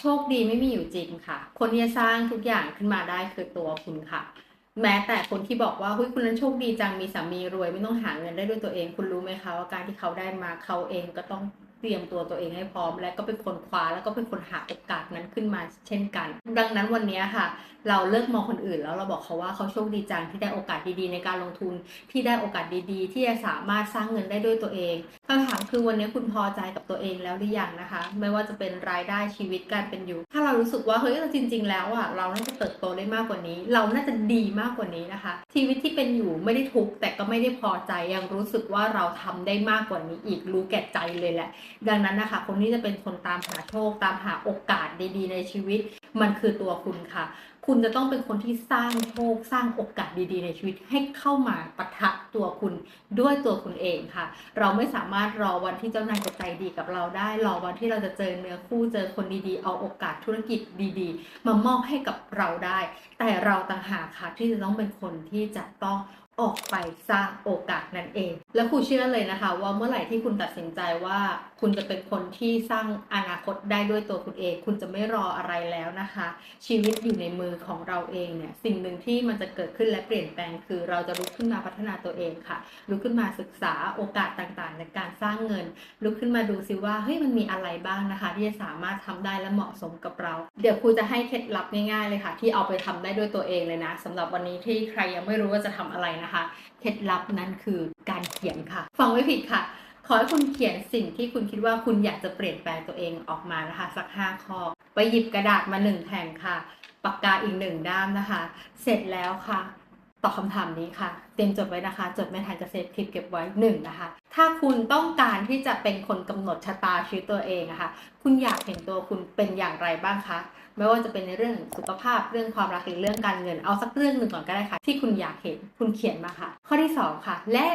โชคดีไม่มีอยู่จริงค่ะ คนที่จะสร้างทุกอย่างขึ้นมาได้คือตัวคุณค่ะ แม้แต่คนที่บอกว่าเฮ้ยคุณนั้นโชคดีจังมีสามีรวยไม่ต้องหาเงินได้ด้วยตัวเอง คุณรู้ไหมคะว่าการที่เขาได้มาเขาเองก็ต้อง เตรียมตัวตัวเองให้พร้อม และก็เป็นคนคว้าแล้วก็เป็นคนหาโอกาสนั้นขึ้นมาเช่นกัน ดังนั้นวันนี้ค่ะ เราเลิกมองคนอื่นแล้วเราบอกเขาว่าเขาโชคดีจังที่ได้โอกาสดีๆ ในการลงทุนที่ได้โอกาสดีๆ ที่จะสามารถสร้างเงินได้ด้วยตัวเองคำถามคือวันนี้คุณพอใจกับตัวเองแล้วหรือยังนะคะ ไม่ว่าจะเป็นรายได้ชีวิตการเป็นอยู่ ถ้าเรารู้สึกว่าเฮ้ยจริง ๆ แล้วอะเราน่าจะเติบโตได้มากกว่านี้ เราน่าจะดีมากกว่านี้นะคะ ชีวิตที่เป็นอยู่ไม่ได้ทุกข์แต่ก็ไม่ได้พอใจยังรู้สึกว่าเราทำได้มากกว่านี้อีกรู้แก่ใจเลยแหละดังนั้นนะคะคนที่จะเป็นคนตามหาโชค ตามหาโอกาสดีๆ ในชีวิต มันคือตัวคุณค่ะ คุณจะต้องเป็นคนที่สร้างโชค สร้างโอกาสดีๆ ในชีวิตให้เข้ามาปะทะตัวคุณด้วยตัวคุณเองค่ะ เราไม่สามารถรอวันที่เจ้านายจะใจดีกับเราได้ รอวันที่เราจะเจอเนื้อคู่เจอคนดีๆ เอาโอกาสธุรกิจดีๆ มามอบให้กับเราได้ แต่เราต่างหากค่ะที่จะต้องเป็นคนที่จะต้อง ออกไปสร้างโอกาสนั่นเอง และครูเชื่อเลยนะคะ ว่าเมื่อไหร่ที่คุณตัดสินใจว่าคุณจะเป็นคนที่สร้างอนาคตได้ด้วยตัวคุณเอง คุณจะไม่รออะไรแล้วนะคะ ชีวิตอยู่ในมือของเราเองเนี่ยสิ่งหนึ่งที่มันจะเกิดขึ้นและเปลี่ยนแปลง คือเราจะลุกขึ้นมาพัฒนาตัวเองค่ะลุกขึ้นมาศึกษาโอกาสต่างๆ ในการสร้างเงิน ลุกขึ้นมาดูซิว่าเฮ้ยมันมีอะไรบ้างนะคะ ที่จะสามารถทำได้และเหมาะสมกับเรา เดี๋ยวครูจะให้เคล็ดลับง่ายๆเลยค่ะ ที่เอาไปทำได้ด้วยตัวเองเลยนะสำหรับวันนี้ที่ใครยังไม่รู้ว่าจะทำอะไรนะคะเคล็ดลับนั้นคือการเขียนค่ะ ฟังไม่ผิดค่ะ ขอให้คุณเขียนสิ่งที่คุณคิดว่าคุณอยากจะเปลี่ยนแปลงตัวเองออกมานะคะ สักห้าข้อ ไปหยิบกระดาษมาหนึ่งแผ่นค่ะ ปากกาอีกหนึ่งด้ามนะคะ เสร็จแล้วค่ะตอบคำถามนี้ค่ะ เตรียมจดไว้นะคะ จดไม่ทันจะเซฟคลิปเก็บไว้หนึ่งนะคะ ถ้าคุณต้องการที่จะเป็นคนกำหนดชะตาชีวิตตัวเองอะคะ่ะ คุณอยากเห็นตัวคุณเป็นอย่างไรบ้างคะ ไม่ว่าจะเป็นในเรื่องสุขภาพ เรื่องความรักหรือเรื่องการเงิน เอาสักเรื่องหนึ่งก่อนก็ได้ค่ะ ที่คุณอยากเห็น คุณเขียนมาค่ะ ข้อที่สองค่ะ และ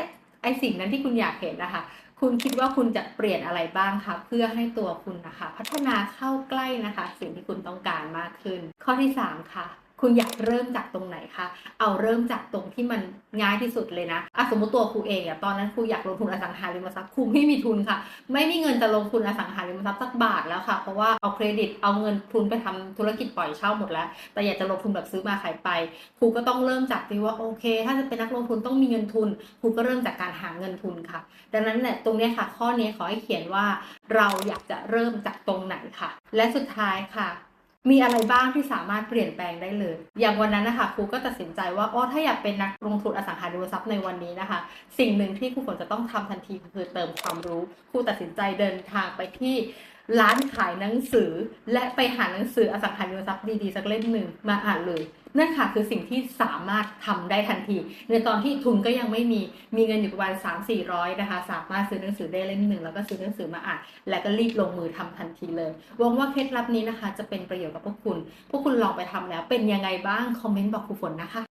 ไอสิ่งนั้นที่คุณอยากเห็นนะคะ คุณคิดว่าคุณจะเปลี่ยนอะไรบ้างคะ เพื่อให้ตัวคุณนะคะ พัฒนาเข้าใกล้นะคะ สิ่งที่คุณต้องการมากขึ้น ข้อที่สามค่ะ คุณอยากเริ่มจากตรงไหนคะ เอาเริ่มจากตรงที่มันง่ายที่สุดเลยนะอะสมมติตัวครูเองอะตอนนั้นครูอยากลงทุนอสังหาริมทรัพย์ครูไม่มีทุนค่ะ ไม่มีเงินจะลงทุนอสังหาริมทรัพย์สักบาทแล้วค่ะ เพราะว่าเอาเครดิตเอาเงินทุนไปทำธุรกิจปล่อยเช่าหมดแล้ว แต่อยากจะลงทุนแบบซื้อมาขายไป ครูก็ต้องเริ่มจากที่ว่าโอเค ถ้าจะเป็นนักลงทุนต้องมีเงินทุน ครูก็เริ่มจากการหาเงินทุนค่ะ ดังนั้นเนี่ยตรงนี้ค่ะ ข้อนี้ขอให้เขียนว่า เราอยากจะเริ่มจากตรงไหนค่ะ และสุดท้ายค่ะ มีอะไรบ้างที่สามารถเปลี่ยนแปลงได้เลย อย่างวันนั้นนะคะครูก็ตัดสินใจว่าอ๋อถ้าอยากเป็นนักลงทุนอสังหาริมทรัพย์ในวันนี้นะคะ สิ่งหนึ่งที่ครูฝนจะต้องทำทันทีคือเติมความรู้ครูตัดสินใจเดินทางไปที่ ร้านขายหนังสือ และไปหาหนังสืออสังหาริมทรัพย์ดีๆ สักเล่มหนึ่งมาอ่านเลยนั่นค่ะคือสิ่งที่สามารถทำได้ทันที ในตอนที่ทุนก็ยังไม่มีมีเงินอยู่ประมาณสามสี่ร้อยนะคะสามารถซื้อหนังสือได้เล่มหนึ่งแล้วก็ซื้อหนังสือมาอ่านและก็รีบลงมือทำทันทีเลยหวังว่าเคล็ดลับนี้นะคะ จะเป็นประโยชน์กับพวกคุณ พวกคุณลองไปทำแล้วเป็นยังไงบ้างคอมเมนต์บอกครูฝนนะคะ